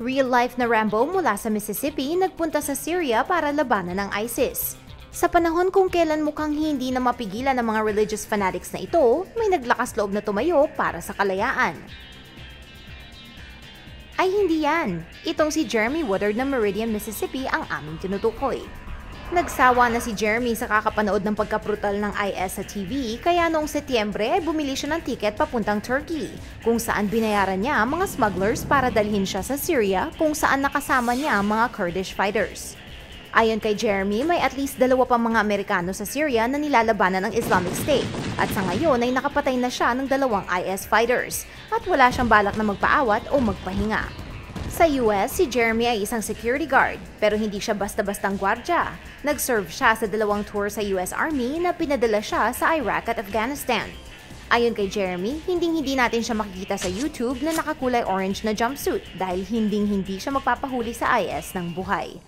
Real-life na Rambo mula sa Mississippi nagpunta sa Syria para labanan ng ISIS. Sa panahon kung kailan mukhang hindi na mapigilan ng mga religious fanatics na ito, may naglakas loob na tumayo para sa kalayaan. Ay hindi yan. Itong si Jeremy Woodard ng Meridian, Mississippi ang aming tinutukoy. Nagsawa na si Jeremy sa kakapanood ng pagkaprutal ng IS sa TV kaya noong Setyembre ay bumili siya ng tiket papuntang Turkey kung saan binayaran niya mga smugglers para dalhin siya sa Syria kung saan nakasama niya mga Kurdish fighters. Ayon kay Jeremy, may at least dalawa pang mga Amerikano sa Syria na nilalabanan ng Islamic State at sa ngayon ay nakapatay na siya ng dalawang IS fighters at wala siyang balak na magpaawat o magpahinga. Sa US, si Jeremy ay isang security guard pero hindi siya basta-bastang gwardya. Nag-serve siya sa dalawang tour sa US Army na pinadala siya sa Iraq at Afghanistan. Ayon kay Jeremy, hinding-hindi natin siya makikita sa YouTube na nakakulay orange na jumpsuit dahil hinding-hindi siya magpapahuli sa IS ng buhay.